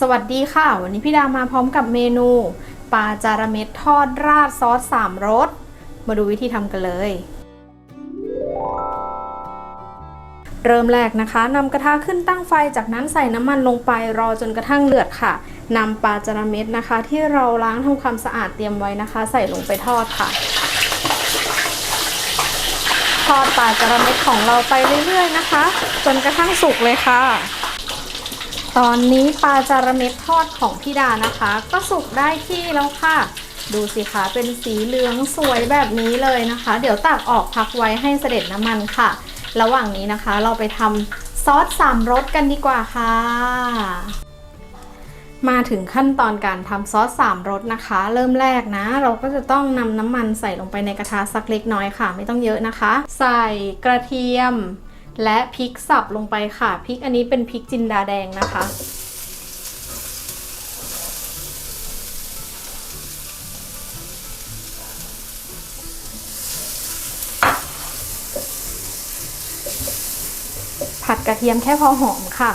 สวัสดีค่ะ วันนี้พี่ดามาพร้อมกับเมนูปลาจาระเม็ดทอดราดซอสสามรส มาดูวิธีทำกันเลย เริ่มแรกนะคะนำกระทะขึ้นตั้งไฟจากนั้นใส่น้ำมันลงไปรอจนกระทั่งเดือดค่ะนำปลาจาระเม็ดนะคะ ที่เราล้างทำความสะอาดเตรียมไว้นะคะ ใส่ลงไปทอดค่ะทอดปลาจาระเม็ดของเราไปเรื่อยๆนะคะ จนกระทั่งสุกเลยค่ะ ตอนนี้ปลาจาระเม็ดทอดของพี่ดานะคะ ก็สุกได้ที่แล้วค่ะ ดูสิคะเป็นสีเหลืองสวยแบบนี้เลยนะคะ เดี๋ยวตักออกพักไว้ให้เสด็จน้ำมันค่ะ ระหว่างนี้นะคะเราไปทำซอสสามรสกันดีกว่าค่ะ มาถึงขั้นตอนการทำซอสสามรสนะคะ เริ่มแรกนะ เราก็จะต้องนำน้ำมันใส่ลงไปในกระทะสักเล็กน้อยค่ะ ไม่ต้องเยอะนะคะ ใส่กระเทียม และพริกสับลงไปค่ะพริกอันนี้เป็นพริกจินดาแดงนะคะ ผัดกระเทียมแค่พอหอมค่ะ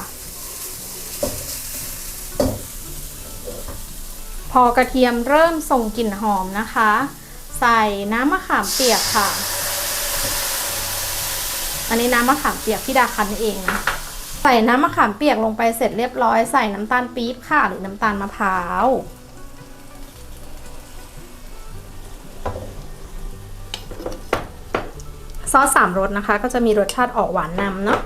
พอกระเทียมเริ่มส่งกลิ่นหอมนะคะ ใส่น้ำมะขามเปียกค่ะ อันนี้น้ำมะขามเปียกพี่ดาคั้นเองนะ ใส่น้ำมะขามเปียกลงไปเสร็จเรียบร้อยใส่น้ำตาลปี๊บค่ะหรือน้ำตาลมะพร้าวซอสสามรสนะคะ ก็จะมีรสชาติออกหวานนำเนาะ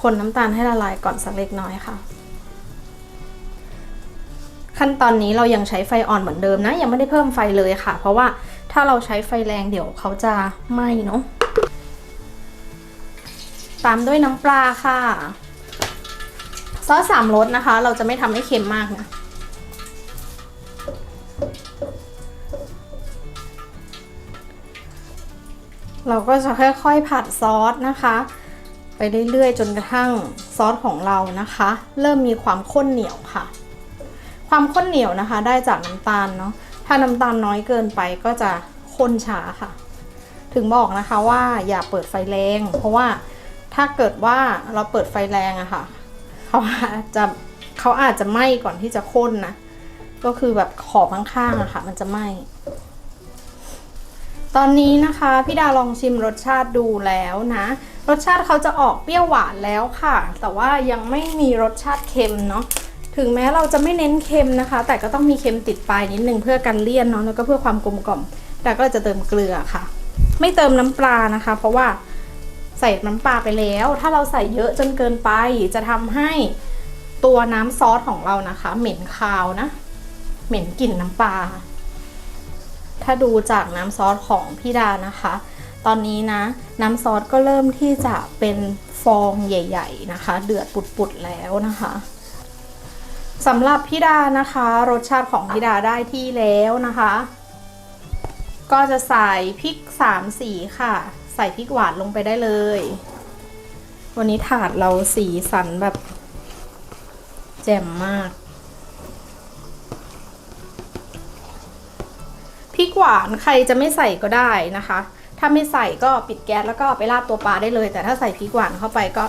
คนน้ำตาลให้ละลายก่อนสักเล็กน้อยค่ะ ขั้นตอนนี้เรายังใช้ไฟอ่อนเหมือนเดิมนะ ยังไม่ได้เพิ่มไฟเลยค่ะ เพราะว่าถ้าเราใช้ไฟแรงเดี๋ยวเขาจะไหม้เนาะตามด้วยน้ำปลาค่ะซอสสามรสนะคะ เราจะไม่ทำให้เค็มมากนะเราก็จะค่อยๆผัดซอสนะคะ ไปเรื่อยๆ จนกระทั่งซอสของเรานะคะ เริ่มมีความข้นเหนียวค่ะ ความข้นเหนียวนะคะ ได้จากน้ำตาลเนาะถ้าน้ำตาลน้อยเกินไปก็จะข้นช้าค่ะ ถึงบอกนะคะว่าอย่าเปิดไฟแรง เพราะว่าถ้าเกิดว่าเราเปิดไฟแรงอะค่ะเขาอาจจะเขาอาจจะไหม้ก่อนที่จะข้นนะก็คือแบบขอบข้างๆอะค่ะ มันจะไหม้ตอนนี้นะคะพี่ดาลองชิมรสชาติดูแล้วนะ รสชาติเขาจะออกเปรี้ยวหวานแล้วค่ะ แต่ว่ายังไม่มีรสชาติเค็มเนาะ ถึงแม้เราจะไม่เน้นเค็มนะคะ แต่ก็ต้องมีเค็มติดปลายนิดนึงเพื่อกันเลี่ยนเนาะแล้วก็เพื่อความกลมกล่อมแต่ก็จะเติมเกลือค่ะ ไม่เติมน้ำปลานะคะ เพราะว่าใส่น้ำปลาไปแล้ว ถ้าเราใส่เยอะจนเกินไปจะทำให้ตัวน้ำซอสของเรานะคะ เหม็นคาวนะ เหม็นกลิ่นน้ำปลา ถ้าดูจากน้ำซอสของพี่ดานะคะ ตอนนี้นะ น้ำซอสก็เริ่มที่จะเป็นฟองใหญ่ ๆ นะคะ เดือดปุดๆแล้วนะคะ สำหรับพี่ดานะคะ รสชาติของพี่ดาได้ที่แล้วนะคะ ก็จะใส่พริกสามสีค่ะ ใส่พริกหวานลงไปได้เลย วันนี้ถาดเราสีสันแบบ แจ่มมากพริกหวานใครจะไม่ใส่ก็ได้นะคะ ถ้าไม่ใส่ก็ปิดแก๊สแล้วก็ไปราดตัวปลาได้เลย แต่ถ้าใส่พริกหวานเข้าไปก็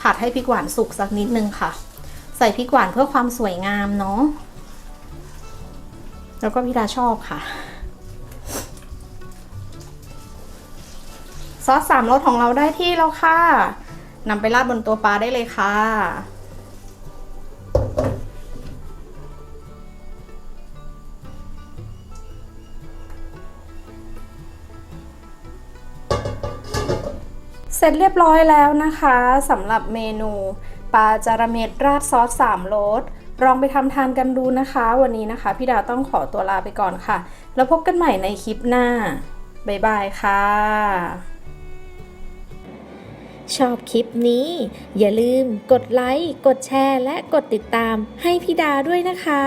ผัดให้พริกหวานสุกสักนิดนึงค่ะ ส่พริกหวานเพื่อความสวยงามเนาะแล้วก็พี่ดาชอบค่ะ ซอสสามรสของเราได้ที่แล้วค่ะนำไปราดบนตัวปลาได้เลยค่ะเสร็จเรียบร้อยแล้วนะคะสำหรับเมนู ปลาจาระเม็ดราดซอสสามรสลองไปทำทานกันดูนะคะ วันนี้นะคะ พี่ดาต้องขอตัวลาไปก่อนค่ะ แล้วพบกันใหม่ในคลิปหน้า บ๊ายบายค่ะ ชอบคลิปนี้ อย่าลืมกดไลค์ กดแชร์ และกดติดตามให้พี่ดาด้วยนะคะ